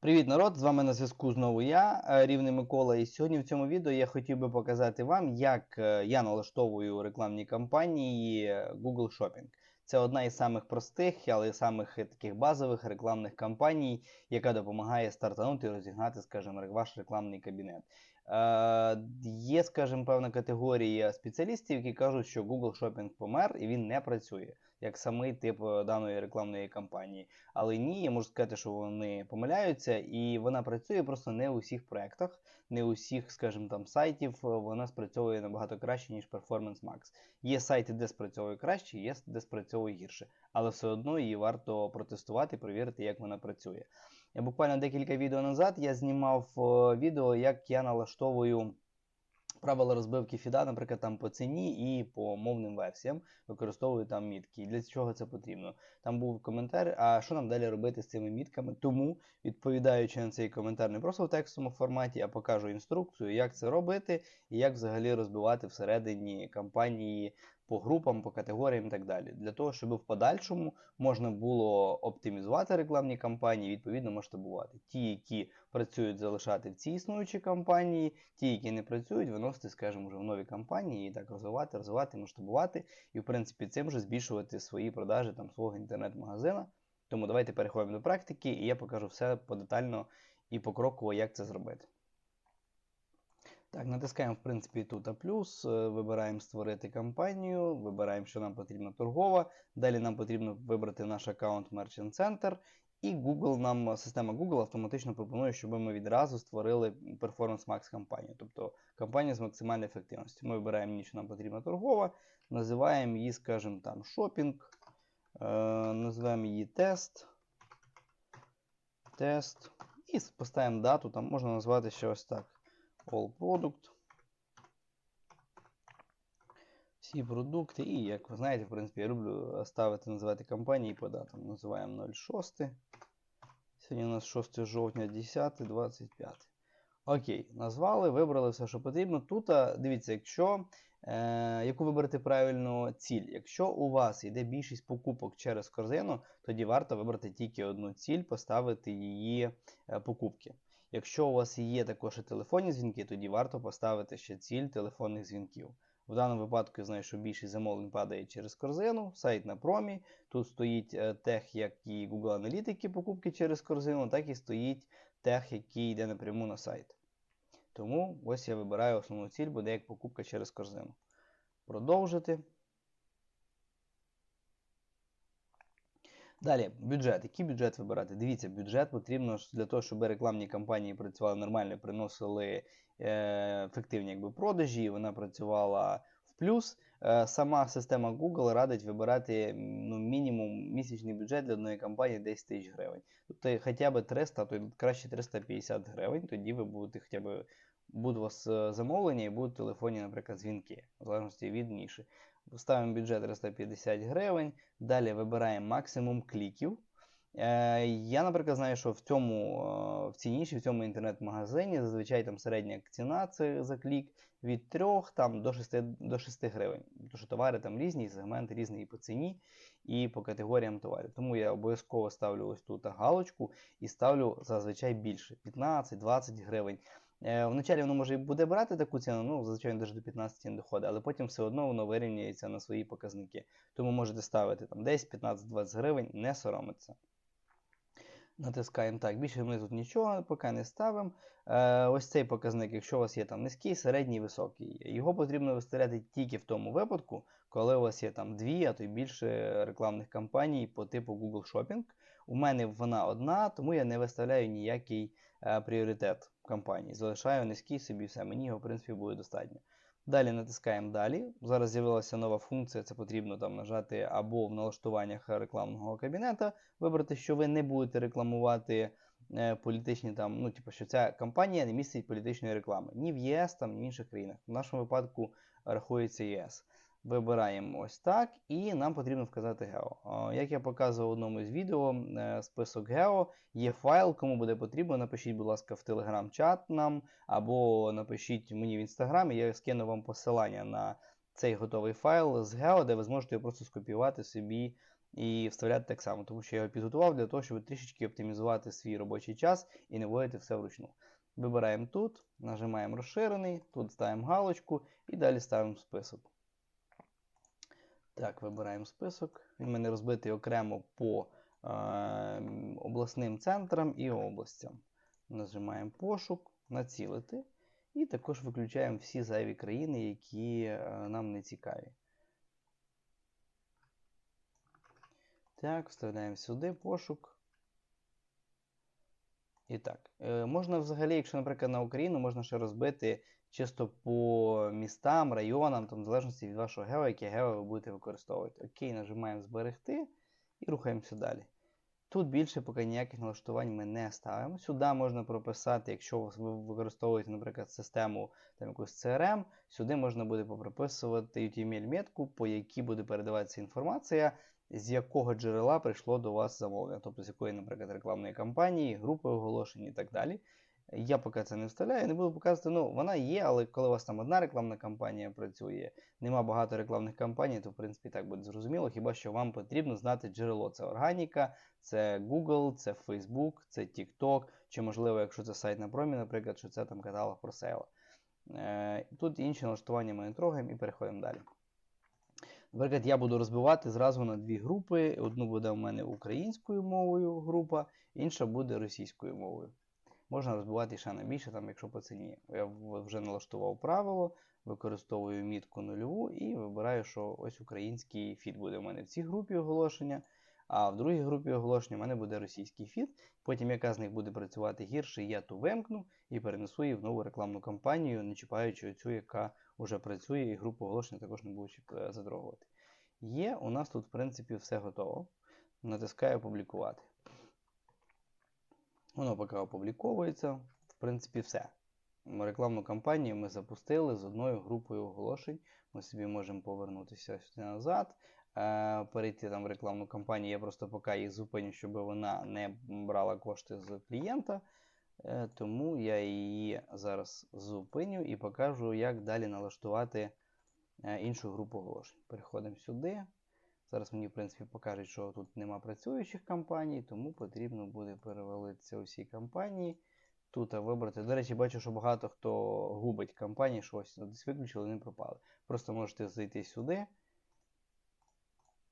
Привіт, народ! З вами на зв'язку знову я, е, Рівний Микола. І сьогодні в цьому відео я хотів би показати вам, як е, я налаштовую рекламні кампанії е, Google Shopping. Це одна із самих простих, але самих таких базових рекламних кампаній, яка допомагає стартанути і розігнати, скажімо, ваш рекламний кабінет. Е, є, скажімо, певна категорія спеціалістів, які кажуть, що Google Shopping помер і він не працює, як самий тип е, даної рекламної кампанії. Але ні, я можу сказати, що вони помиляються, і вона працює просто не у всіх проєктах, не у всіх, скажімо, там сайтів. е, Вона спрацьовує набагато краще, ніж Performance Max. Є сайти, де спрацьовує краще, є де спрацьовує гірше. Але все одно її варто протестувати, перевірити, як вона працює. Я буквально декілька відео назад я знімав е, відео, як я налаштовую. Правила розбивки фіда, наприклад, там по ціні і по мовним версіям використовую там мітки. І для чого це потрібно? Там був коментар, а що нам далі робити з цими мітками? Тому, відповідаючи на цей коментар не просто в текстовому форматі, а покажу інструкцію, як це робити і як взагалі розбивати всередині кампанії по групам, по категоріям і так далі. Для того, щоб в подальшому можна було оптимізувати рекламні кампанії, відповідно масштабувати. Ті, які працюють, залишати в цій існуючій кампанії, ті, які не працюють, виносити, скажімо, вже в нові кампанії і так розвивати, розвивати, масштабувати, і в принципі цим же збільшувати свої продажі там свого інтернет-магазина. Тому давайте переходимо до практики, і я покажу все подетально і покроково, як це зробити. Так, натискаємо, в принципі, тут А+, е, вибираємо створити кампанію, вибираємо, що нам потрібна торгова. Далі нам потрібно вибрати наш аккаунт Merchant Center. І Google нам, система Google автоматично пропонує, щоб ми відразу створили Performance Max кампанію, тобто кампанію з максимальною ефективністю. Ми вибираємо ніч, нам потрібна торгова, називаємо її, скажімо, там шопінг, е, називаємо її тест. Тест. І поставимо дату, там можна назвати ще ось так. All Product. Всі продукти. І, як ви знаєте, в принципі, я люблю ставити, називати компанії по датам. Називаємо 06. Сьогодні у нас 6 жовтня 10, 25. Окей, назвали, вибрали все, що потрібно. Тут, дивіться, якщо е, яку вибрати правильну ціль. Якщо у вас йде більшість покупок через корзину, тоді варто вибрати тільки одну ціль, поставити її е, покупки. Якщо у вас є також і телефонні дзвінки, тоді варто поставити ще ціль телефонних дзвінків. В даному випадку я знаю, що більшість замовлень падає через корзину, сайт на промі. Тут стоїть е, тех, як і Google Аналітики покупки через корзину, так і стоїть тех, який йде напряму на сайт. Тому ось я вибираю основну ціль, буде як покупка через корзину. Продовжити. Далі, бюджет. Який бюджет вибирати? Дивіться, бюджет потрібно для того, щоб рекламні кампанії працювали нормально, приносили е, ефективні якби, продажі, вона працювала в плюс. Е, сама система Google радить вибирати ну, мінімум місячний бюджет для одної кампанії 10 тисяч гривень. Тобто хоча б 300, то краще 350 гривень, тоді ви будете хоча б. Будуть у вас е, замовлення і будуть телефонні, наприклад, дзвінки, в залежності від ніші. Ставимо бюджет 350 гривень. Далі вибираємо максимум кліків. Е, Я, наприклад, знаю, що в цьому, е, в цій ніші, в цьому інтернет-магазині зазвичай там середня ціна це за клік від 3 там, до 6 до 6 гривень. Тому що товари там різні, сегменти різні і по ціні, і по категоріям товарів. Тому я обов'язково ставлю ось тут галочку і ставлю зазвичай більше 15-20 гривень. Е, Вначалі воно може і буде брати таку ціну, ну, звичайно, навіть до 15 не доходить, але потім все одно воно вирівнюється на свої показники. Тому можете ставити там 10, 15, 20 гривень, не соромиться. Натискаємо так, більше ми тут нічого поки не ставимо. Е, Ось цей показник, якщо у вас є там низький, середній, високий, його потрібно виставляти тільки в тому випадку, коли у вас є там дві, а то й більше рекламних кампаній по типу Google Shopping. У мене вона одна, тому я не виставляю ніякий е, пріоритет кампанії. Залишаю низький собі все, мені його в принципі буде достатньо. Далі натискаємо далі. Зараз з'явилася нова функція, це потрібно там нажати або в налаштуваннях рекламного кабінета, вибрати, що ви не будете рекламувати е, політичні там, ну, типу, що ця кампанія не містить політичної реклами. Ні в ЄС, там, ні в інших країнах. В нашому випадку рахується ЄС. Вибираємо ось так, і нам потрібно вказати Гео. Як я показував в одному з відео, е, список Гео є файл, кому буде потрібно, напишіть, будь ласка, в телеграм-чат нам, або напишіть мені в інстаграмі, я скину вам посилання на цей готовий файл з Гео, де ви зможете його просто скопіювати собі і вставляти так само, тому що я його підготував для того, щоб трішечки оптимізувати свій робочий час і не вводити все вручну. Вибираємо тут, нажимаємо розширений, тут ставимо галочку і далі ставимо список. Так, вибираємо список. Він мене розбитий окремо по е, обласним центрам і областям. Нажимаємо пошук, націлити. І також виключаємо всі зайві країни, які е, нам не цікаві. Так, вставляємо сюди пошук. І так, е, можна взагалі, якщо, наприклад, на Україну, можна ще розбити чисто по містам, районам, там, в залежності від вашого гео, яке гео ви будете використовувати. Окей, нажимаємо зберегти і рухаємося далі. Тут більше поки ніяких налаштувань ми не ставимо. Сюди можна прописати, якщо ви використовуєте, наприклад, систему там, якусь CRM, сюди можна буде поприписувати UTML-метку, по якій буде передаватися інформація, з якого джерела прийшло до вас замовлення, тобто з якої, наприклад, рекламної кампанії, групи оголошень і так далі. Я поки це не вставляю, не буду показувати, ну, вона є, але коли у вас там одна рекламна кампанія працює, нема багато рекламних кампаній, то в принципі так буде зрозуміло. Хіба що вам потрібно знати джерело. Це органіка, це Google, це Facebook, це TikTok, чи, можливо, якщо це сайт на промі, наприклад, що це там каталог про сейла. Е, Тут інші налаштування ми не трогаємо і переходимо далі. Наприклад, я буду розбивати зразу на дві групи. Одну буде у мене українською мовою група, інша буде російською мовою. Можна розбивати ще на більше, там, якщо по ціні. Я вже налаштував правило, використовую мітку нульову і вибираю, що ось український фід буде у мене в цій групі оголошення, а в другій групі оголошення у мене буде російський фід. Потім, яка з них буде працювати гірше, я ту вимкну і перенесу її в нову рекламну кампанію, не чіпаючи цю, яка вже працює, і групу оголошення також не буду затрогувати. Є, у нас тут, в принципі, все готово. Натискаю опублікувати. Воно поки опубліковується. В принципі, все. Рекламну кампанію ми запустили з одною групою оголошень. Ми собі можемо повернутися сюди назад. Е, перейти там в рекламну кампанію. Я просто поки її зупиню, щоб вона не брала кошти з клієнта. Е, тому я її зараз зупиню і покажу, як далі налаштувати е, іншу групу оголошень. Переходимо сюди. Зараз мені, в принципі, покажуть, що тут нема працюючих кампаній, тому потрібно буде перевалитися усі кампанії. Тут вибрати. До речі, бачу, що багато хто губить кампанії, що ось десь виключили, не пропали. Просто можете зайти сюди,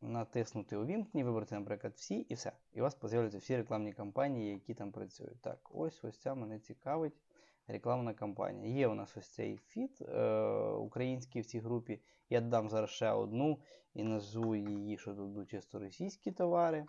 натиснути увімкні, вибрати, наприклад, всі і все. І у вас з'являються всі рекламні кампанії, які там працюють. Так, ось ось ця мене цікавить рекламна кампанія. Є у нас ось цей фіт е, український в цій групі. Я додам зараз ще одну і назву її, що тут будуть чисто російські товари.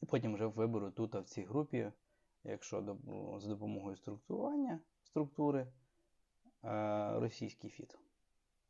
І потім вже виберу тут в цій групі, якщо до, за допомогою структурування структури, е, російський фіт.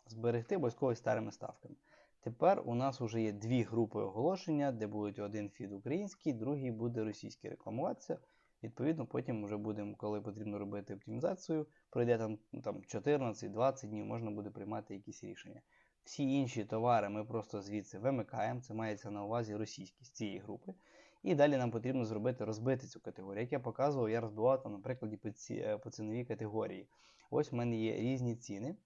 Зберегти обов'язково старими ставками. Тепер у нас вже є дві групи оголошення, де будуть один фід український, другий буде російський рекламуватися. Відповідно, потім вже будемо, коли потрібно робити оптимізацію, пройде там там 14-20 днів, можна буде приймати якісь рішення. Всі інші товари ми просто звідси вимикаємо, це мається на увазі російські з цієї групи. І далі нам потрібно зробити, розбити цю категорію. Як я показував, я розбивав там, на прикладі по, ці, е, по ціновій категорії. Ось в мене є різні ціни. Е,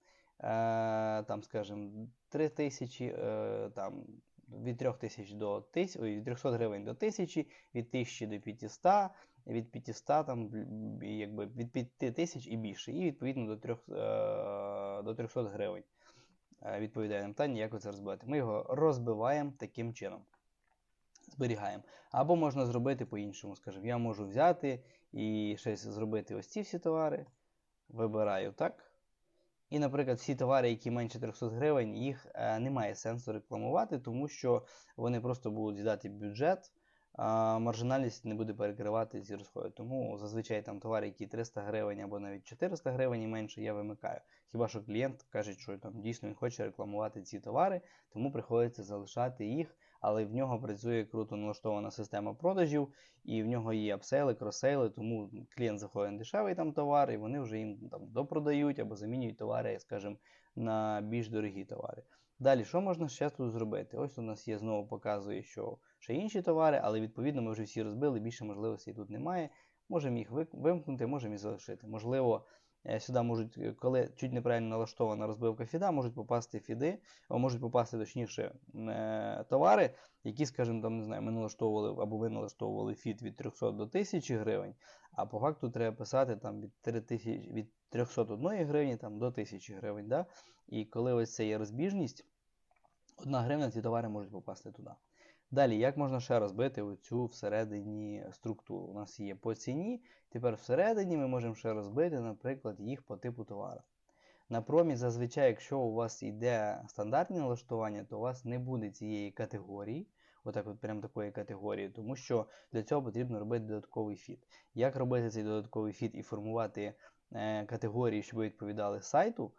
Там, скажімо, 3 тисячі, е, там, від 3 тисяч до 1000, від 300 гривень до 1000, від 1000 до 500, від 500 там, якби, від 5 тисяч і більше. І відповідно до 3, е, до 300 гривень. Е, відповідає на питання, як це розбивати. Ми його розбиваємо таким чином. Зберігаємо. Або можна зробити по-іншому. Скажімо, я можу взяти і щось зробити ось ці всі товари. Вибираю так. І, наприклад, всі товари, які менше 300 гривень, їх е, немає сенсу рекламувати, тому що вони просто будуть з'їдати бюджет, маржинальність не буде перекривати ці розходи. Тому зазвичай там товари, які 300 гривень або навіть 400 гривень і менше, я вимикаю. Хіба що клієнт каже, що там дійсно він хоче рекламувати ці товари, тому приходиться залишати їх але в нього працює круто налаштована система продажів, і в нього є апсейли, кросейли, тому клієнт заходить на дешевий там товар, і вони вже їм там допродають або замінюють товари, скажімо, на більш дорогі товари. Далі, що можна ще тут зробити? Ось у нас є знову показує, що ще інші товари, але відповідно ми вже всі розбили, більше можливостей тут немає. Можемо їх вимкнути, можемо їх залишити. Можливо, е, сюди можуть, е, коли чуть неправильно налаштована розбивка фіда, можуть попасти фіди, о, можуть попасти точніше е, товари, які, скажімо, там, не знаю, ми налаштовували або ви налаштовували фід від 300 до 1000 гривень, а по факту треба писати там від 3000, від 301 гривні там, до 1000 гривень. Да? І коли ось це є розбіжність, 1 гривня ці товари можуть попасти туди. Далі, як можна ще розбити оцю всередині структуру? У нас є по ціні, тепер всередині ми можемо ще розбити, наприклад, їх по типу товару. На промі, зазвичай, якщо у вас йде стандартне налаштування, то у вас не буде цієї категорії, отак от прям такої категорії, тому що для цього потрібно робити додатковий фід. Як робити цей додатковий фід і формувати е, категорії, щоб відповідали сайту,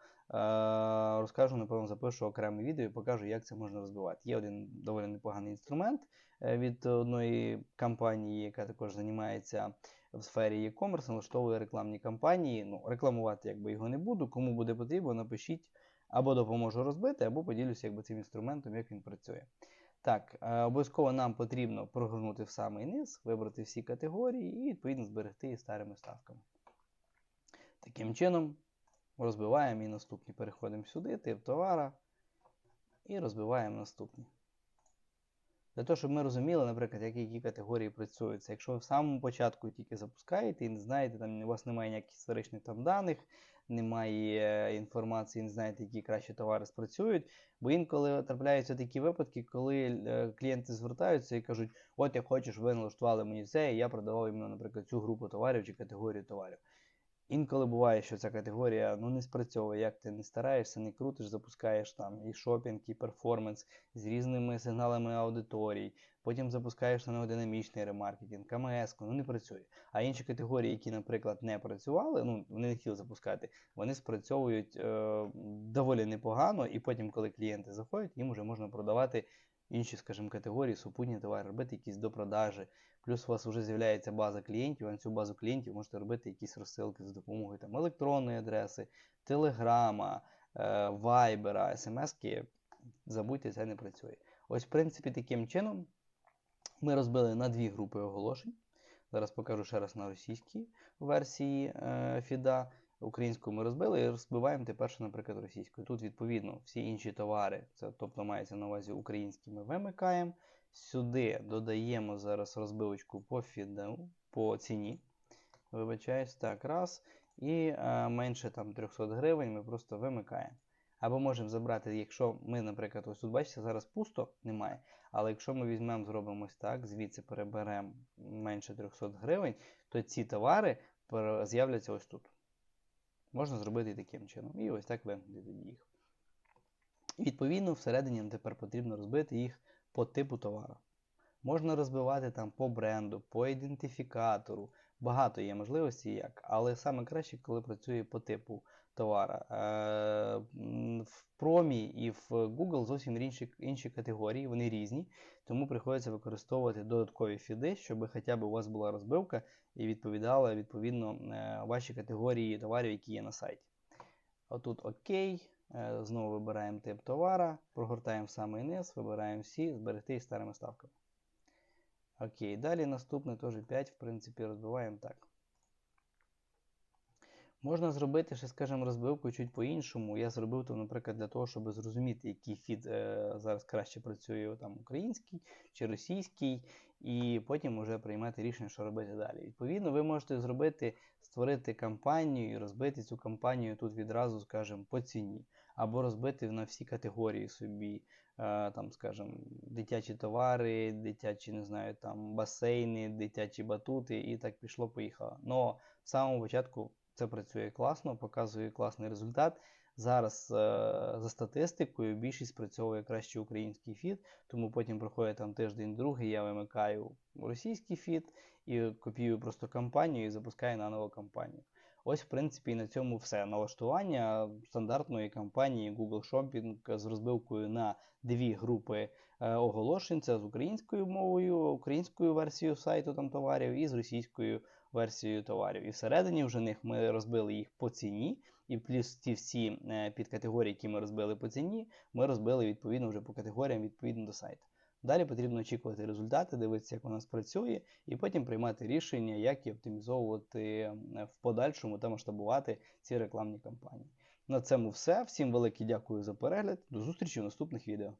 розкажу, напевно, запишу окреме відео і покажу, як це можна розбивати. Є один доволі непоганий інструмент е, від одної компанії, яка також займається в сфері e-commerce, налаштовує рекламні кампанії. Ну, Рекламувати якби його не буду. Кому буде потрібно, напишіть або допоможу розбити, або поділюся якби, цим інструментом, як він працює. Так, е, обов'язково нам потрібно прогорнути в самий низ, вибрати всі категорії і відповідно зберегти їх старими ставками. Таким чином. Розбиваємо і наступні. Переходимо сюди, тип товара. І розбиваємо наступні. Для того, щоб ми розуміли, наприклад, як які категорії працюють. Якщо ви в самому початку тільки запускаєте і не знаєте, там у вас немає ніяких історичних там даних, немає інформації, не знаєте, які кращі товари спрацюють. Бо інколи трапляються такі випадки, коли е, клієнти звертаються і кажуть, от я хочу, щоб ви налаштували мені це, і я продавав наприклад, цю групу товарів чи категорію товарів. Інколи буває, що ця категорія ну, не спрацьовує, як ти не стараєшся, не крутиш, запускаєш там і шопінг, і перформанс з різними сигналами аудиторій, потім запускаєш на динамічний ремаркетинг, КМС, ну не працює. А інші категорії, які, наприклад, не працювали, ну вони не хотіли запускати, вони спрацьовують е, доволі непогано, і потім, коли клієнти заходять, їм вже можна продавати інші, скажімо, категорії, супутні товари, робити якісь допродажі. Плюс у вас вже з'являється база клієнтів, а на цю базу клієнтів можете робити якісь розсилки за допомогою там, електронної адреси, телеграма, е, вайбера, смс-ки. Забудьте, це не працює. Ось, в принципі, таким чином ми розбили на дві групи оголошень. Зараз покажу ще раз на російській версії е, Фіда. Українську ми розбили і розбиваємо тепер, наприклад, російською. Тут, відповідно, всі інші товари, це, тобто мається на увазі українські, ми вимикаємо. Сюди додаємо зараз розбивочку по фіду, по ціні. Вибачаюсь, так, раз. І е, менше там 300 гривень ми просто вимикаємо. Або можемо забрати, якщо ми, наприклад, ось тут бачите, зараз пусто немає. Але якщо ми візьмемо, зробимо ось так, звідси переберемо менше 300 гривень, то ці товари з'являться ось тут. Можна зробити таким чином. І ось так вимкнути їх. І відповідно, всередині нам тепер потрібно розбити їх по типу товару. Можна розбивати там по бренду, по ідентифікатору. Багато є можливостей як, але саме краще, коли працює по типу товара. Е, в Промі і в Google зовсім інші інші категорії, вони різні, тому приходиться використовувати додаткові фіди, щоб хоча б у вас була розбивка і відповідала відповідно е, ваші категорії товарів, які є на сайті. Отут ОК. Е, знову вибираємо тип товара, прогортаємо в самий низ, вибираємо всі, зберегти і старими ставками. Окей, далі наступне теж 5, в принципі, розбиваємо так. Можна зробити ще, скажімо, розбивку чуть по-іншому. Я зробив то, наприклад, для того, щоб зрозуміти, який фід е, зараз краще працює там, український чи російський, і потім вже приймати рішення, що робити далі. Відповідно, ви можете зробити, створити кампанію і розбити цю кампанію тут відразу, скажімо, по ціні або розбити на всі категорії собі, е, там, скажімо, дитячі товари, дитячі, не знаю, там, басейни, дитячі батути, і так пішло-поїхало. Но в самому початку це працює класно, показує класний результат. Зараз е, за статистикою більшість спрацьовує краще український фіт, тому потім проходить там тиждень-другий, я вимикаю російський фіт і копію просто кампанію і запускаю на нову кампанію. Ось, в принципі, і на цьому все. Налаштування стандартної кампанії Google Shopping з розбивкою на дві групи е, оголошень. Це з українською мовою, українською версією сайту там товарів і з російською версією товарів. І всередині вже них ми розбили їх по ціні. І плюс ті всі е, підкатегорії, які ми розбили по ціні, ми розбили відповідно вже по категоріям відповідно до сайту. Далі потрібно очікувати результати, дивитися, як вона спрацює, і потім приймати рішення, як її оптимізовувати е, в подальшому та масштабувати ці рекламні кампанії. На цьому все. Всім велике дякую за перегляд. До зустрічі в наступних відео.